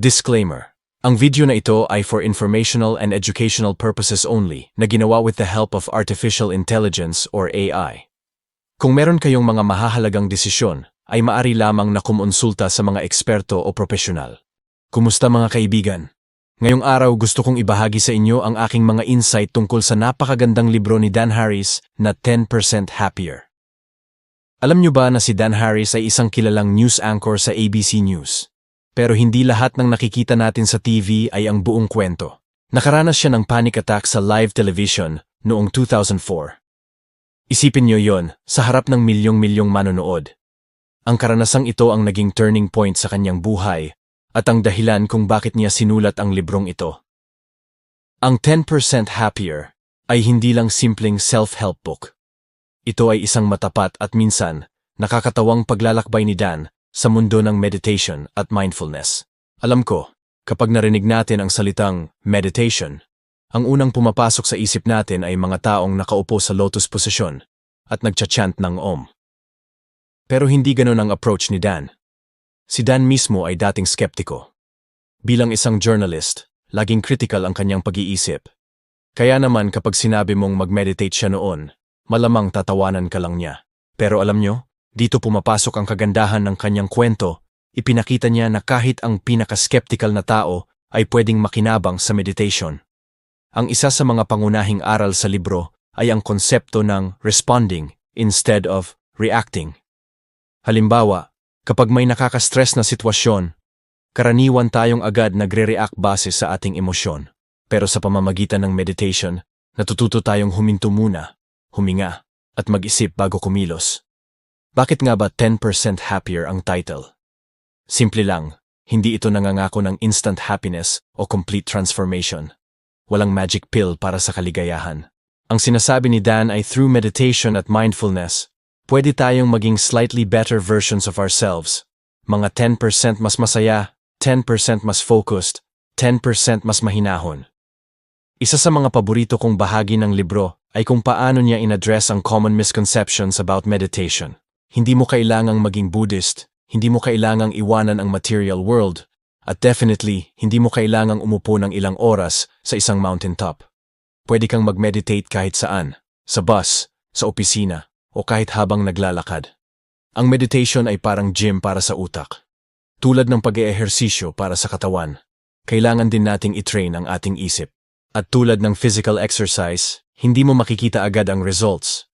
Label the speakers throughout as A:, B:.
A: Disclaimer. Ang video na ito ay for informational and educational purposes only na ginawa with the help of Artificial Intelligence or AI. Kung meron kayong mga mahahalagang desisyon, ay maari lamang na kumonsulta sa mga eksperto o profesional. Kumusta mga kaibigan? Ngayong araw gusto kong ibahagi sa inyo ang aking mga insight tungkol sa napakagandang libro ni Dan Harris na 10% Happier. Alam niyo ba na si Dan Harris ay isang kilalang news anchor sa ABC News? Pero hindi lahat ng nakikita natin sa TV ay ang buong kwento. Nakaranas siya ng panic attack sa live television noong 2004. Isipin niyo yon sa harap ng milyong-milyong manonood. Ang karanasang ito ang naging turning point sa kanyang buhay at ang dahilan kung bakit niya sinulat ang librong ito. Ang 10% Happier ay hindi lang simpleng self-help book. Ito ay isang matapat at minsan nakakatawang paglalakbay ni Dan sa mundo ng meditation at mindfulness. Alam ko, kapag narinig natin ang salitang meditation, ang unang pumapasok sa isip natin ay mga taong nakaupo sa lotus posisyon at nagcha-chant ng Om. Pero hindi ganon ang approach ni Dan. Si Dan mismo ay dating skeptiko. Bilang isang journalist, laging critical ang kanyang pag-iisip. Kaya naman kapag sinabi mong mag-meditate siya noon, malamang tatawanan ka lang niya. Pero alam nyo, dito pumapasok ang kagandahan ng kanyang kwento. Ipinakita niya na kahit ang pinaka-skeptical na tao ay pwedeng makinabang sa meditation. Ang isa sa mga pangunahing aral sa libro ay ang konsepto ng responding instead of reacting. Halimbawa, kapag may nakaka-stress na sitwasyon, karaniwan tayong agad nagre-react base sa ating emosyon. Pero sa pamamagitan ng meditation, natututo tayong huminto muna huminga, at mag-isip bago kumilos. Bakit nga ba 10% happier ang title? Simple lang, hindi ito nangangako ng instant happiness o complete transformation. Walang magic pill para sa kaligayahan. Ang sinasabi ni Dan ay through meditation at mindfulness, pwede tayong maging slightly better versions of ourselves. Mga 10% mas masaya, 10% mas focused, 10% mas mahinahon. Isa sa mga paborito kong bahagi ng libro ay kung paano niya inaddress ang common misconceptions about meditation. Hindi mo kailangang maging Buddhist, hindi mo kailangang iwanan ang material world, at definitely, hindi mo kailangang umupo ng ilang oras sa isang mountaintop. Pwede kang mag-meditate kahit saan, sa bus, sa opisina, o kahit habang naglalakad. Ang meditation ay parang gym para sa utak. Tulad ng pag-eehersisyo para sa katawan, kailangan din nating itrain ang ating isip. At tulad ng physical exercise, hindi mo makikita agad ang results.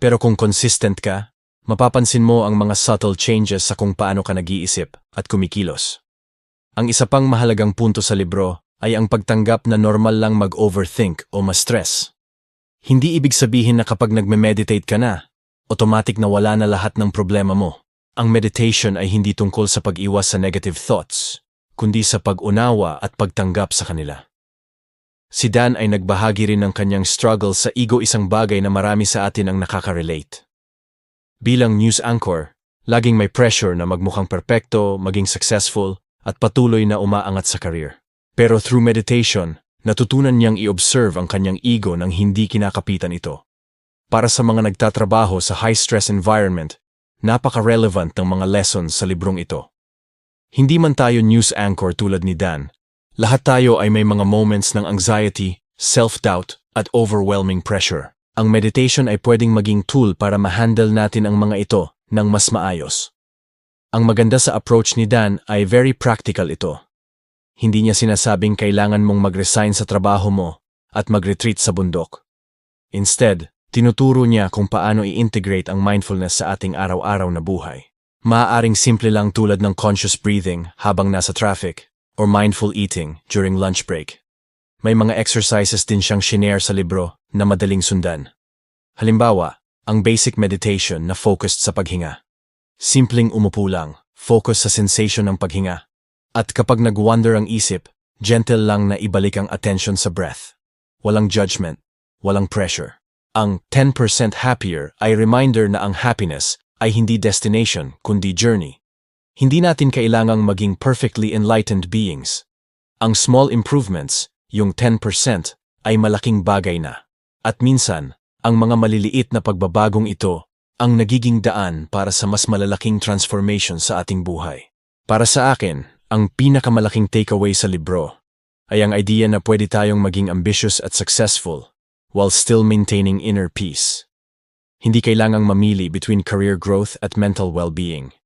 A: Pero kung consistent ka, mapapansin mo ang mga subtle changes sa kung paano ka nag-iisip at kumikilos. Ang isa pang mahalagang punto sa libro ay ang pagtanggap na normal lang mag-overthink o ma-stress. Hindi ibig sabihin na kapag nagme-meditate ka na, automatic na wala na lahat ng problema mo. Ang meditation ay hindi tungkol sa pag-iwas sa negative thoughts, kundi sa pag-unawa at pagtanggap sa kanila. Si Dan ay nagbahagi rin ng kanyang struggle sa ego isang bagay na marami sa atin ang nakaka-relate. Bilang news anchor, laging may pressure na magmukhang perpekto, maging successful, at patuloy na umaangat sa career. Pero through meditation, natutunan niyang i-observe ang kanyang ego nang hindi kinakapitan ito. Para sa mga nagtatrabaho sa high-stress environment, napaka-relevant ng mga lessons sa librong ito. Hindi man tayo news anchor tulad ni Dan, lahat tayo ay may mga moments ng anxiety, self-doubt, at overwhelming pressure. Ang meditation ay pwedeng maging tool para ma-handle natin ang mga ito ng mas maayos. Ang maganda sa approach ni Dan ay very practical ito. Hindi niya sinasabing kailangan mong mag-resign sa trabaho mo at mag-retreat sa bundok. Instead, tinuturo niya kung paano i-integrate ang mindfulness sa ating araw-araw na buhay. Maaaring simple lang tulad ng conscious breathing habang nasa traffic or mindful eating during lunch break. May mga exercises din siyang shinare sa libro na madaling sundan. Halimbawa, ang basic meditation na focused sa paghinga. Simpleng umupo lang, focus sa sensation ng paghinga. At kapag nag-wander ang isip, gentle lang na ibalik ang attention sa breath. Walang judgment, walang pressure. Ang 10% happier ay reminder na ang happiness ay hindi destination kundi journey. Hindi natin kailangang maging perfectly enlightened beings. Ang small improvements, yung 10%, ay malaking bagay na. At minsan, ang mga maliliit na pagbabagong ito ang nagiging daan para sa mas malalaking transformation sa ating buhay. Para sa akin, Ang pinakamalaking takeaway sa libro ay ang idea na pwede tayong maging ambitious at successful while still maintaining inner peace. Hindi kailangang mamili between career growth at mental well-being.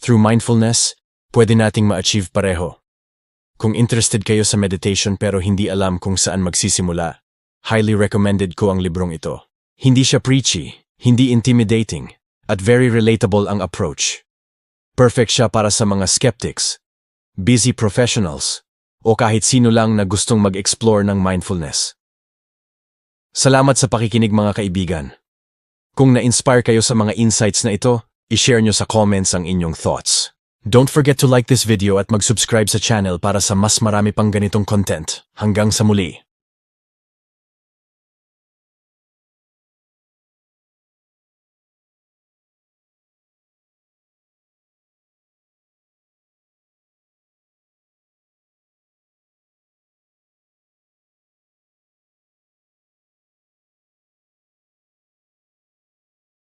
A: Through mindfulness, pwede nating ma-achieve pareho. Kung interested kayo sa meditation pero hindi alam kung saan magsisimula, highly recommended ko ang librong ito. Hindi siya preachy, hindi intimidating, at very relatable ang approach. Perfect siya para sa mga skeptics, busy professionals, o kahit sino lang na gustong mag-explore ng mindfulness. Salamat sa pakikinig mga kaibigan. Kung na-inspire kayo sa mga insights na ito, i-share nyo sa comments ang inyong thoughts. Don't forget to like this video at mag-subscribe sa channel para sa mas marami pang ganitong content. Hanggang sa muli.